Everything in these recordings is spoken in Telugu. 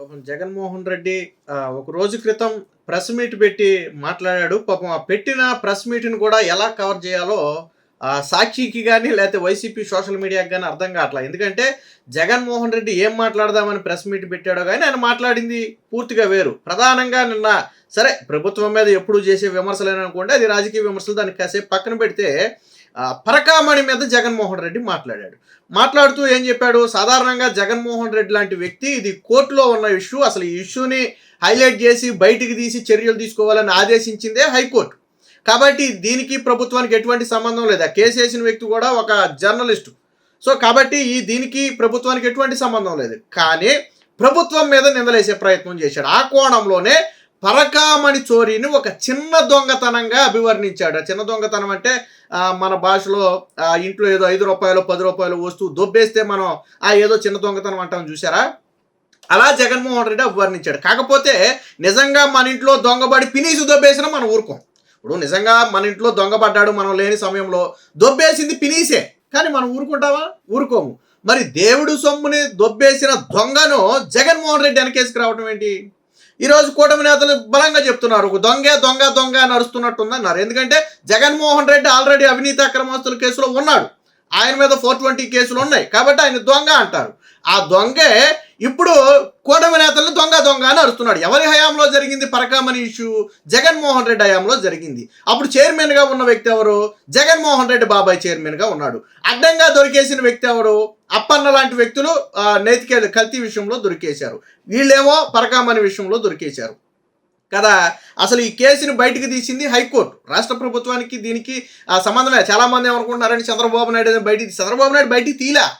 పాపం జగన్మోహన్ రెడ్డి ఒక రోజు క్రితం ప్రెస్ మీట్ పెట్టి మాట్లాడాడు. పాపం ఆ పెట్టిన ప్రెస్ మీట్ని కూడా ఎలా కవర్ చేయాలో ఆ, సాక్షికి కానీ లేకపోతే వైసీపీ సోషల్ మీడియాకి కానీ అర్థం కావట్లేదు ఎందుకంటే జగన్మోహన్ రెడ్డి ఏం మాట్లాడదామని ప్రెస్ మీట్ పెట్టాడో కానీ ఆయన మాట్లాడింది పూర్తిగా వేరు. ప్రధానంగా నిన్న సరే ప్రభుత్వం మీద ఎప్పుడు చేసే విమర్శలు అది రాజకీయ విమర్శలు. దానికి కాసేపు పక్కన పెడితే పరకామణి మీద జగన్మోహన్ రెడ్డి మాట్లాడాడు. మాట్లాడుతూ ఏం చెప్పాడు? సాధారణంగా జగన్మోహన్ రెడ్డి లాంటి వ్యక్తి ఇది కోర్టులో ఉన్న ఇష్యూ. అసలు ఈ ఇష్యూని హైలైట్ చేసి బయటికి తీసి చర్యలు తీసుకోవాలని ఆదేశించిందే హైకోర్టు. కాబట్టి దీనికి ప్రభుత్వానికి ఎటువంటి సంబంధం లేదు? ఆ కేసు వేసిన వ్యక్తి కూడా ఒక జర్నలిస్టు. సో కాబట్టి ఈ దీనికి ప్రభుత్వానికి ఎటువంటి సంబంధం లేదు. కానీ ప్రభుత్వం మీద నిందలేసే ప్రయత్నం చేశాడు. ఆ కోణంలోనే పరకామణి చోరీని ఒక చిన్న దొంగతనంగా అభివర్ణించాడు. ఆ చిన్న దొంగతనం అంటే మన భాషలో ఆ, ఇంట్లో ఏదో ఐదు రూపాయలు పది రూపాయలు వస్తువు దొబ్బేస్తే మనం ఆ ఏదో చిన్న దొంగతనం అంటాం చూసారా అలా జగన్మోహన్ రెడ్డి అభివర్ణించాడు. కాకపోతే నిజంగా మన ఇంట్లో దొంగబడి పినీసు దొబ్బేసినా మనం ఊరుకోం. ఇప్పుడు నిజంగా మన ఇంట్లో దొంగబడ్డాడు మనం లేని సమయంలో దొబ్బేసింది పినీసే. కానీ మనం ఊరుకుంటావా ఊరుకోము. మరి దేవుడు సొమ్ముని దొబ్బేసిన దొంగను జగన్మోహన్ రెడ్డి వెనకేసుకు రావడం ఏంటి? ఈరోజు కూటమి నేతలు బలంగా చెప్తున్నారు ఒక దొంగే దొంగ దొంగ నడుస్తున్నట్టుందన్నారు. అన్నారు ఎందుకంటే జగన్మోహన్ రెడ్డి ఆల్రెడీ అవినీతి అక్రమస్తుల కేసులో ఉన్నాడు. ఆయన మీద ఫోర్ ట్వంటీ కేసులు ఉన్నాయి. కాబట్టి ఆయన దొంగ అంటారు. ఆ దొంగే ఇప్పుడు కూటమి నేతలను దొంగ దొంగ అని అరుస్తున్నాడు. ఎవరి హయాంలో జరిగింది పరకామణి ఇష్యూ? జగన్మోహన్ రెడ్డి హయాంలో జరిగింది. అప్పుడు చైర్మన్గా ఉన్న వ్యక్తి ఎవరు? జగన్మోహన్ రెడ్డి బాబాయ్ చైర్మన్గా ఉన్నాడు. అడ్డంగా దొరికేసిన వ్యక్తి ఎవరు? అప్పన్న లాంటి వ్యక్తులు ఆ, నైతిక కల్తీ విషయంలో దొరికేశారు. వీళ్ళేమో పరకామణి విషయంలో దొరికేశారు. కదా? అసలు ఈ కేసుని బయటకు తీసింది హైకోర్టు. రాష్ట్ర ప్రభుత్వానికి దీనికి ఆ, సంబంధమే. చాలామంది ఏమనుకుంటున్నారని చంద్రబాబు నాయుడు బయట బయటికి చంద్రబాబు నాయుడు బయటికి తీలా?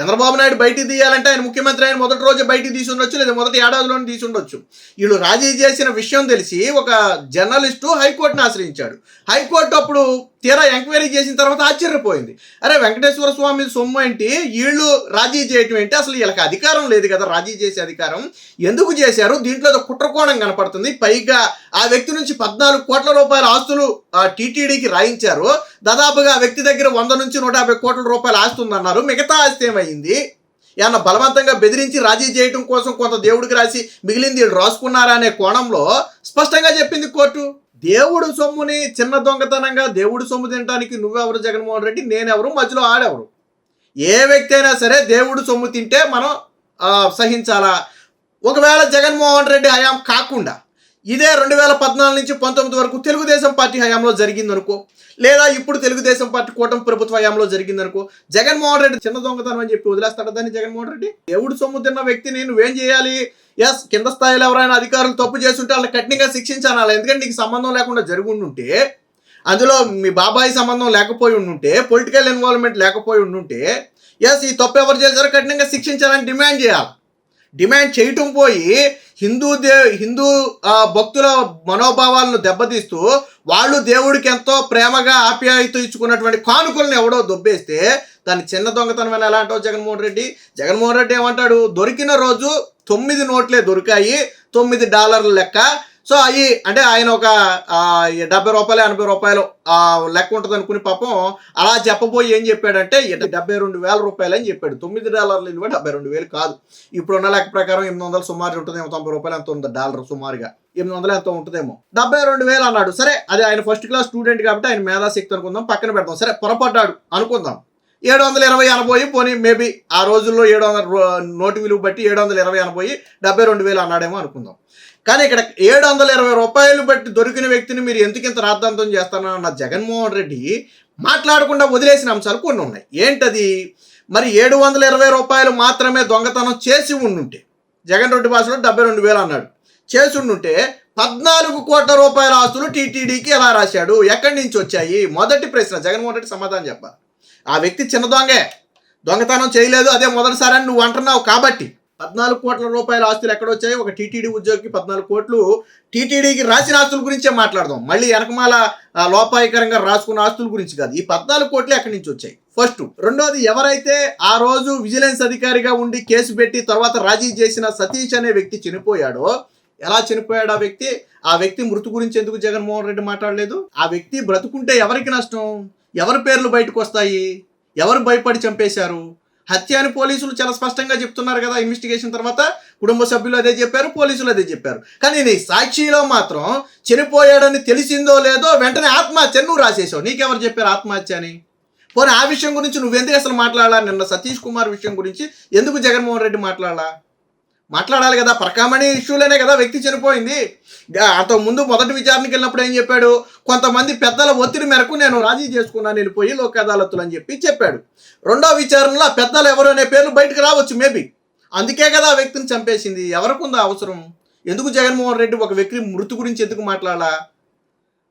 చంద్రబాబు నాయుడు బయటికి తీయాలంటే ఆయన ముఖ్యమంత్రి ఆయన మొదటి రోజు బయటికి తీసి ఉండొచ్చు లేదా మొదటి ఏడాదిలోనే తీసి ఉండొచ్చు. వీళ్ళు రాజీ చేసిన విషయం తెలిసి ఒక జర్నలిస్టు హైకోర్టును ఆశ్రయించాడు. హైకోర్టు అప్పుడు తీరా ఎంక్వైరీ చేసిన తర్వాత ఆశ్చర్యపోయింది. అరే వెంకటేశ్వర స్వామి సొమ్ము ఏంటి? వీళ్ళు రాజీ చేయటం ఏంటి? అసలు వీళ్ళకి అధికారం లేదు కదా రాజీ చేసే అధికారం. ఎందుకు చేశారు? దీంట్లో కుట్రకోణం కనపడుతుంది. పైగా ఆ వ్యక్తి నుంచి పద్నాలుగు కోట్ల రూపాయల ఆస్తులు టీటీడీకి రాయించారు. దాదాపుగా ఆ వ్యక్తి దగ్గర వంద నుంచి నూట యాభై కోట్ల రూపాయల ఆస్తి ఉందన్నారు. మిగతా ఆస్తి ఏమైంది? ఏమన్నా బలవంతంగా బెదిరించి రాజీ చేయటం కోసం కొంత దేవుడికి రాసి మిగిలింది వీళ్ళు రాసుకున్నారా అనే కోణంలో స్పష్టంగా చెప్పింది కోర్టు. దేవుడు సొమ్ముని చిన్న దొంగతనంగా దేవుడు సొమ్ము తినడానికి నువ్వెవరు జగన్మోహన్ రెడ్డి? నేనెవరు? మధ్యలో ఆడెవరు? ఏ వ్యక్తి అయినా సరే దేవుడు సొమ్ము తింటే మనం సహించాలా? ఒకవేళ జగన్మోహన్ రెడ్డి హయాం కాకుండా ఇదే రెండు వేల పద్నాలుగు నుంచి పంతొమ్మిది వరకు తెలుగుదేశం పార్టీ హయాంలో జరిగిందనుకో లేదా ఇప్పుడు తెలుగుదేశం పార్టీ కూటమి ప్రభుత్వ హయాంలో జరిగిందనుకో జగన్మోహన్ రెడ్డి చిన్న దొంగతనం అని చెప్పి వదిలేస్తాడు దాన్ని జగన్మోహన్ రెడ్డి? దేవుడు సొమ్ము తిన్న వ్యక్తిని నువ్వేం చేయాలి? ఎస్ కింద స్థాయిలో ఎవరైనా అధికారులు తప్పు చేస్తుంటే వాళ్ళని కఠినంగా శిక్షించాలి ఎందుకంటే నీకు సంబంధం లేకుండా జరిగి ఉండుంటే అందులో మీ బాబాయి సంబంధం లేకపోయి ఉండుంటే పొలిటికల్ ఇన్వాల్వ్మెంట్ లేకపోయి ఉండుంటే ఎస్ ఈ తప్పు ఎవరు చేశారో కఠినంగా శిక్షించాలని డిమాండ్ చేయాలి. డిమాండ్ చేయటం పోయి హిందూ దే హిందూ భక్తుల మనోభావాలను దెబ్బతీస్తూ వాళ్ళు దేవుడికి ఎంతో ప్రేమగా ఆప్యాయత ఇచ్చుకున్నటువంటి కానుకలను ఎవడో దొబ్బేస్తే దాన్ని చిన్న దొంగతనం అని ఎలా అంటావు జగన్మోహన్ రెడ్డి? జగన్మోహన్ రెడ్డి ఏమంటాడు? దొరికిన రోజు తొమ్మిది నోట్లే దొరికాయి తొమ్మిది డాలర్ల లెక్క. సో అవి అంటే ఆయన ఒక డెబ్బై రూపాయలు ఎనభై రూపాయలు లెక్క ఉంటుంది అనుకుని పాపం అలా చెప్పబోయి ఏం చెప్పాడంటే డెబ్బై రెండు వేల రూపాయలు అని చెప్పాడు. తొమ్మిది డాలర్లు ఇవ్వ డెబ్బై రెండు వేలు కాదు. ఇప్పుడున్న లెక్క ప్రకారం ఎనిమిది వందలు సుమారు ఉంటుందేమో తొంభై రూపాయలు ఎంత ఉంది డాలర్ సుమారుగా. ఎనిమిది వందలు ఎంత ఉంటుందేమో. డెబ్బై రెండు వేలు అన్నాడు. సరే అది ఆయన ఫస్ట్ క్లాస్ స్టూడెంట్ కాబట్టి ఆయన మేధాశక్తి అనుకుందాం పక్కన పెడతాం సరే పొరపడ్డాడు అనుకుందాం. ఏడు వందల ఇరవై అనబోయి పోనీ మేబీ ఆ రోజుల్లో ఏడు వందల నోటు విలువ బట్టి ఏడు వందల ఇరవై అనబోయి డెబ్బై రెండు వేలు అన్నాడేమో అనుకుందాం. కానీ ఇక్కడ ఏడు వందల ఇరవై రూపాయలు బట్టి దొరికిన వ్యక్తిని మీరు ఎందుకు ఇంత రాద్ధాంతం అన్న జగన్మోహన్ రెడ్డి మాట్లాడకుండా వదిలేసిన అంశాలు కొన్ని ఉన్నాయి. ఏంటది? మరి ఏడు వందల ఇరవై రూపాయలు మాత్రమే దొంగతనం చేసి ఉండుంటే జగన్ రెడ్డి భాషలో డెబ్బై రెండు వేలు అన్నాడు. చేసి ఉండుంటే పద్నాలుగు కోట్ల రూపాయల ఆస్తులు టీటీడీకి ఎలా రాశాడు? ఎక్కడి నుంచి వచ్చాయి? మొదటి ప్రశ్న జగన్మోహన్ రెడ్డి సమాధానం చెప్పాలి. ఆ వ్యక్తి చిన్న దొంగే. దొంగతనం చేయలేదు అదే మొదటిసారి అని నువ్వు అంటున్నావు కాబట్టి. పద్నాలుగు కోట్ల రూపాయల ఆస్తులు ఎక్కడ వచ్చాయి? ఒక టీటీడీ ఉద్యోగికి పద్నాలుగు కోట్లు. టీటీడీకి రాసిన ఆస్తుల గురించే మాట్లాడదాం. మళ్ళీ వెనకమాల లోపాయకరంగా రాసుకున్న ఆస్తుల గురించి కాదు. ఈ పద్నాలుగు కోట్లు ఎక్కడి నుంచి వచ్చాయి? ఫస్ట్ రెండోది ఎవరైతే ఆ రోజు విజిలెన్స్ అధికారిగా ఉండి కేసు పెట్టి తర్వాత రాజీ చేసిన సతీష్ అనే వ్యక్తి చనిపోయాడో ఎలా చనిపోయాడు ఆ వ్యక్తి? ఆ వ్యక్తి మృతి గురించి ఎందుకు జగన్మోహన్ రెడ్డి మాట్లాడలేదు? ఆ వ్యక్తి బ్రతుకుంటే ఎవరికి నష్టం? ఎవరి పేర్లు బయటకు వస్తాయి ఎవరు భయపడి చంపేశారు? హత్య అని పోలీసులు చాలా స్పష్టంగా చెప్తున్నారు కదా ఇన్వెస్టిగేషన్ తర్వాత. కుటుంబ సభ్యులు అదే చెప్పారు పోలీసులు అదే చెప్పారు. కానీ నీ సాక్షిలో మాత్రం చనిపోయాడని తెలిసిందో లేదో వెంటనే ఆత్మహత్య నువ్వు రాసేసావు. నీకెవరు చెప్పారు ఆత్మహత్య అని? పోనీ ఆ విషయం గురించి నువ్వెందుకు అసలు మాట్లాడాలా? నిన్న సతీష్ కుమార్ విషయం గురించి ఎందుకు జగన్మోహన్ రెడ్డి మాట్లాడాలా? మాట్లాడాలి కదా పరకామణి ఇష్యూలోనే కదా వ్యక్తి చనిపోయింది. గా- అంత ముందు మొదటి విచారణకి వెళ్ళినప్పుడు ఏం చెప్పాడు? కొంతమంది పెద్దల ఒత్తిడి మేరకు నేను రాజీ చేసుకున్నాను వెళ్ళిపోయి లోక్ అదాలత్తులు అని చెప్పి చెప్పాడు. రెండో విచారణలో పెద్దలు ఎవరు అనే పేర్లు బయటకు రావచ్చు మేబీ అందుకే కదా ఆ వ్యక్తిని చంపేసింది. ఎవరికి ఉందా అవసరం? ఎందుకు జగన్మోహన్ రెడ్డి ఒక వ్యక్తి మృతి గురించి ఎందుకు మాట్లాడాలా?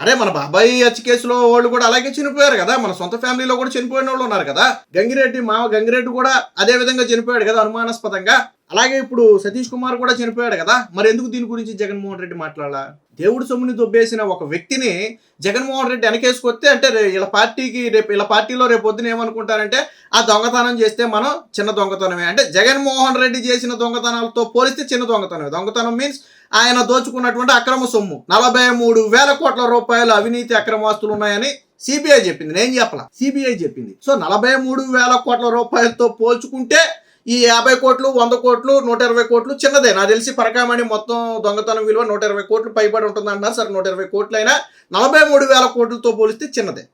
అరే మన బాబాయ్ హత్య కేసులో వాళ్ళు కూడా అలాగే చనిపోయారు కదా. మన సొంత ఫ్యామిలీలో కూడా చనిపోయిన వాళ్ళు ఉన్నారు కదా. గంగిరెడ్డి మామ గంగిరెడ్డి కూడా అదే విధంగా చనిపోయాడు కదా అనుమానాస్పదంగా. అలాగే ఇప్పుడు సతీష్ కుమార్ కూడా చనిపోయాడు కదా. మరి ఎందుకు దీని గురించి జగన్మోహన్ రెడ్డి మాట్లాడాలా? దేవుడు సొమ్ముని దొబ్బేసిన ఒక వ్యక్తిని జగన్మోహన్ రెడ్డి వెనకేసుకొస్తే అంటే ఇలా పార్టీకి రేపు ఇలా పార్టీలో రేపు పొద్దున ఏమనుకుంటారంటే ఆ దొంగతనం చేస్తే మనం చిన్న దొంగతనమే. అంటే జగన్మోహన్ రెడ్డి చేసిన దొంగతనాలతో పోలిస్తే చిన్న దొంగతనమే. దొంగతనం మీన్స్ ఆయన దోచుకున్నటువంటి అక్రమ సొమ్ము. నలభై మూడు వేల కోట్ల రూపాయల అవినీతి అక్రమాస్తులు ఉన్నాయని సిబిఐ చెప్పింది. నేను చెప్పలా. సిబిఐ చెప్పింది. సో నలభై మూడు వేల కోట్ల రూపాయలతో పోల్చుకుంటే ఈ యాభై కోట్లు వంద కోట్లు నూట ఇరవై కోట్లు చిన్నదే. నాకు తెలిసి పరకామణి మొత్తం దొంగతనం విలువ నూట ఇరవై కోట్లు పైబడి ఉంటుంది అంటున్నారు సరే నూట ఇరవై కోట్లు అయినా నలభై మూడు వేల కోట్లతో పోలిస్తే చిన్నదే.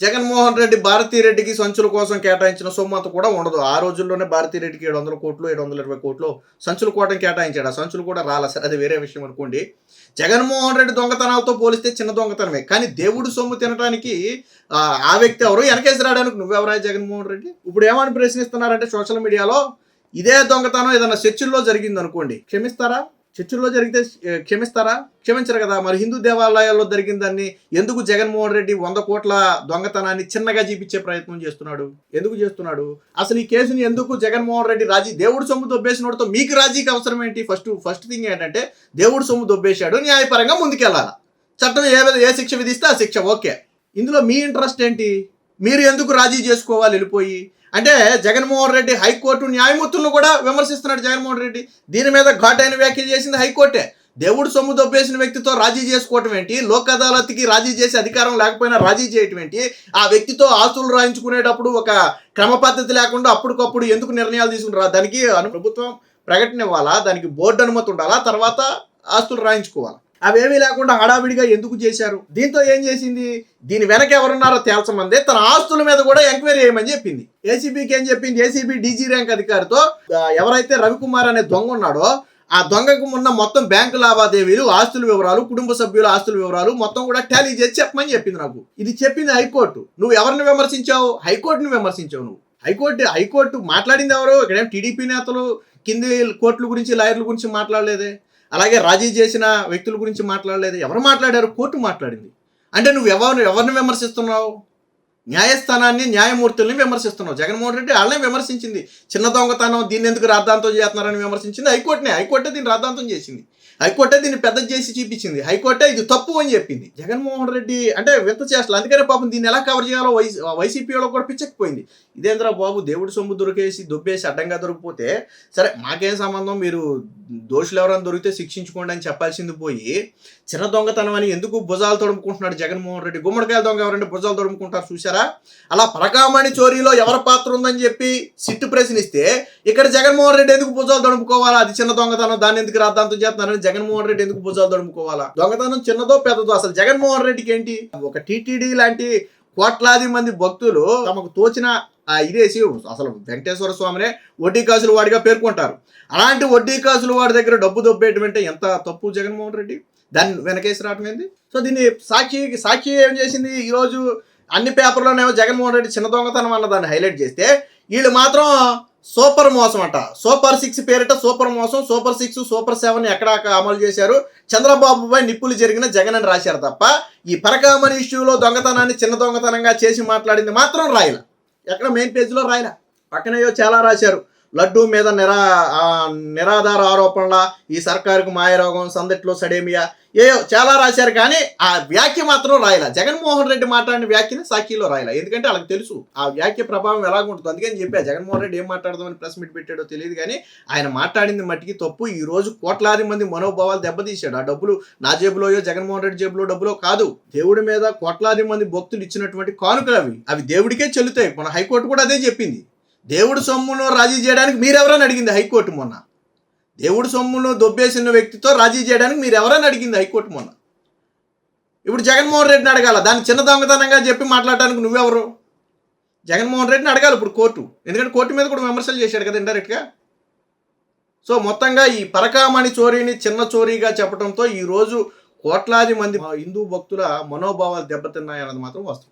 జగన్మోహన్ రెడ్డి భారతీ రెడ్డికి సంచుల కోసం కేటాయించిన సొమ్ము అంత కూడా ఉండదు. ఆ రోజుల్లోనే భారతీ రెడ్డికి ఏడు వందల కోట్లు ఏడు వందల ఇరవై కోట్లు సంచుల కోటం కేటాయించాడు. ఆ సంచులు కూడా రాలా సరే? అది వేరే విషయం అనుకోండి. జగన్మోహన్ రెడ్డి దొంగతనాలతో పోలిస్తే చిన్న దొంగతనమే. కానీ దేవుడు సొమ్ము తినడానికి ఆ, ఆ వ్యక్తి ఎవరు వెనకేసి రావడానికి నువ్వెవరా జగన్మోహన్ రెడ్డి? ఇప్పుడు ఏమని ప్రశ్నిస్తున్నారంటే సోషల్ మీడియాలో ఇదే దొంగతనం ఏదైనా చర్చిల్లో జరిగింది అనుకోండి క్షమిస్తారా? చర్చిల్లో జరిగితే క్షమిస్తారా? క్షమించరు కదా. మరి హిందూ దేవాలయాల్లో జరిగిన దాన్ని ఎందుకు జగన్మోహన్ రెడ్డి వంద కోట్ల దొంగతనాన్ని చిన్నగా చూపించే ప్రయత్నం చేస్తున్నాడు? ఎందుకు చేస్తున్నాడు? అసలు ఈ కేసుని ఎందుకు జగన్మోహన్ రెడ్డి రాజీ దేవుడు సొమ్ము దొబ్బేసినోడితో మీకు రాజీకి అవసరం ఏంటి? ఫస్ట్ ఫస్ట్ థింగ్ ఏంటంటే దేవుడు సొమ్ము దొబ్బేశాడు న్యాయపరంగా ముందుకెళ్ళాలి? చట్టం ఏ ఏ శిక్ష విధిస్తే ఆ శిక్ష ఓకే. ఇందులో మీ ఇంట్రెస్ట్ ఏంటి? మీరు ఎందుకు రాజీ చేసుకోవాలి వెళ్ళిపోయి? అంటే జగన్మోహన్ రెడ్డి హైకోర్టు న్యాయమూర్తులను కూడా విమర్శిస్తున్నాడు జగన్మోహన్ రెడ్డి. దీని మీద ఘాటైన వ్యాఖ్యలు చేసింది హైకోర్టే. దేవుడు సొమ్ము దొబ్బేసిన వ్యక్తితో రాజీ చేసుకోవటం ఏంటి? లోక్ అదాలత్కి రాజీ చేసే అధికారం లేకపోయినా రాజీ చేయటం ఏంటి? ఆ వ్యక్తితో ఆస్తులు రాయించుకునేటప్పుడు ఒక క్రమ పద్ధతి లేకుండా అప్పటికప్పుడు ఎందుకు నిర్ణయాలు తీసుకుంటారా? దానికి ప్రభుత్వం ప్రకటన ఇవ్వాలా? దానికి బోర్డు అనుమతి ఉండాలా? తర్వాత ఆస్తులు రాయించుకోవాలా? అవేమీ లేకుండా హడావిడిగా ఎందుకు చేశారు? దీంతో ఏం చేసింది? దీని వెనక ఎవరున్నారో తేల్చమందే తన ఆస్తుల మీద కూడా ఎంక్వైరీ చేయమని చెప్పింది. ఏసీబీకి ఏం చెప్పింది? ఏసీబీ డీజీ ర్యాంక్ అధికారితో ఎవరైతే రవికుమార్ అనే దొంగ ఉన్నాడో ఆ దొంగకు ఉన్న మొత్తం బ్యాంకు లావాదేవీలు ఆస్తుల వివరాలు కుటుంబ సభ్యుల ఆస్తుల వివరాలు మొత్తం కూడా టాలీ చేసి చెప్పమని చెప్పింది నాకు. ఇది చెప్పింది హైకోర్టు. నువ్వు ఎవరిని విమర్శించావు? హైకోర్టుని విమర్శించావు నువ్వు. హైకోర్టు హైకోర్టు మాట్లాడింది ఎవరు? ఇక్కడేం టీడీపీ నేతలు కింది కోర్టుల గురించి లాయర్ల గురించి మాట్లాడలేదే? అలాగే రాజీ చేసిన వ్యక్తుల గురించి మాట్లాడలేదు. ఎవరు మాట్లాడారు? కోర్టు మాట్లాడింది. అంటే నువ్వు ఎవరు ఎవరిని విమర్శిస్తున్నావు? న్యాయస్థానాన్ని న్యాయమూర్తుల్ని విమర్శిస్తున్నావు. జగన్మోహన్ రెడ్డి వాళ్ళనే విమర్శించింది. చిన్న దొంగతనం దీన్ని ఎందుకు రాద్ధాంతం చేస్తున్నారని విమర్శించింది హైకోర్టునే. హైకోర్టే దీన్ని రాద్ధాంతం చేసింది. హైకోర్టే దీన్ని పెద్ద చేసి చూపించింది. హైకోర్టే ఇది తప్పు అని చెప్పింది. జగన్మోహన్ రెడ్డి అంటే వింత చేస్తారు అందుకనే పాపం దీన్ని ఎలా కవర్ చేయాలో వైసీ వైసీపీ వాళ్ళకి కూడా పిచ్చకపోయింది ఇదేంద్రా బాబు దేవుడి సొమ్ము దొరికేసి దొబ్బేసి అడ్డంగా దొరికిపోతే సరే మాకేం సంబంధం? మీరు దోషులు ఎవరైనా దొరికితే శిక్షించుకోండి అని చెప్పాల్సింది పోయి చిన్న దొంగతనం అని ఎందుకు భుజాలు తొడుముకుంటున్నాడు జగన్మోహన్ రెడ్డి? గుమ్మడికాయల దొంగ ఎవరంటే భుజాలు తొడుముకుంటారు చూసారా అలా పరకామణి చోరీలో ఎవరి పాత్ర ఉందని చెప్పి సిట్టు ప్రశ్నిస్తే ఇక్కడ జగన్మోహన్ రెడ్డి ఎందుకు భుజాలు తొడుముకోవాలా? అది చిన్న దొంగతనం దాన్ని ఎందుకు రాద్దాంతం చేస్తున్నారని జగన్మోహన్ రెడ్డి ఎందుకు భుజాలు తడుముకోవాలా? దొంగతనం చిన్నదో పెద్దదో అసలు జగన్మోహన్ రెడ్డికి ఏంటి? ఒక టీటీడీ లాంటి కోట్లాది మంది భక్తులు తమకు తోచిన ఆ ఇదేసి అసలు వెంకటేశ్వర స్వామినే వడ్డీ కాసులు వాడిగా పేర్కొంటారు. అలాంటి వడ్డీ కాసులు వాడి దగ్గర డబ్బు దొబ్బేయటం అంటే ఎంత తప్పు జగన్మోహన్ రెడ్డి? దాన్ని వెనకేసి రావటం ఏంది? సో దీన్ని సాక్షి సాక్షి ఏం చేసింది? ఈరోజు అన్ని పేపర్లోనేమో జగన్మోహన్ రెడ్డి చిన్న దొంగతనం అన్న దాన్ని హైలైట్ చేస్తే వీళ్ళు మాత్రం సూపర్ మోసం అట. సూపర్ సిక్స్ పేరిట సూపర్ మోసం సూపర్ సిక్స్ సూపర్ సెవెన్ ఎక్కడ అమలు చేశారు. చంద్రబాబుపై నిప్పులు జరిగిన జగన్ అని రాశారు తప్ప ఈ పరకామణి ఇష్యూలో దొంగతనాన్ని చిన్న దొంగతనంగా చేసి మాట్లాడింది మాత్రం రాయల. ఎక్కడ మెయిన్ పేజీలో రాయల. పక్కనేయో చాలా రాశారు. లడ్డు మీద నిరా నిరాధార ఆరోపణల ఈ సర్కారుకు మాయరోగం సందట్లో సడేమియా ఏ చాలా రాశారు కానీ ఆ వ్యాఖ్య మాత్రం రాయల. జగన్మోహన్ రెడ్డి మాట్లాడిన వ్యాఖ్యని సాఖీలో రాయల. ఎందుకంటే వాళ్ళకి తెలుసు ఆ వ్యాఖ్య ప్రభావం ఎలాగుంటుందో. అందుకని చెప్పా జగన్మోహన్ రెడ్డి ఏం మాట్లాడదామని ప్రెస్ మీట్ పెట్టాడో తెలియదు కానీ ఆయన మాట్లాడింది మట్టికి తప్పు. ఈ రోజు కోట్లాది మంది మనోభావాలు దెబ్బతీశాడు. ఆ డబ్బులు నా జేబులోయో జగన్మోహన్ రెడ్డి జేబులో డబ్బులో కాదు. దేవుడి మీద కోట్లాది మంది భక్తులు ఇచ్చినటువంటి కానుకలు అవి. అవి దేవుడికే చెల్లుతాయి. మన హైకోర్టు కూడా అదే చెప్పింది. దేవుడు సొమ్మును రాజీ చేయడానికి మీరెవరని అడిగింది హైకోర్టు మొన్న. దేవుడు సొమ్మును దొబ్బేసిన వ్యక్తితో రాజీ చేయడానికి మీరు ఎవరని అడిగింది హైకోర్టు మొన్న. ఇప్పుడు జగన్మోహన్ రెడ్డిని అడగాల దాన్ని చిన్న దొంగతనంగా చెప్పి మాట్లాడడానికి నువ్వెవరు? జగన్మోహన్ రెడ్డిని అడగాలి ఇప్పుడు కోర్టు. ఎందుకంటే కోర్టు మీద కూడా విమర్శలు చేశాడు కదా ఇండైరెక్ట్గా. సో మొత్తంగా ఈ పరకామణి చోరీని చిన్న చోరీగా చెప్పడంతో ఈరోజు కోట్లాది మంది హిందూ భక్తుల మనోభావాలు దెబ్బతిన్నాయన్నది మాత్రం వస్తుంది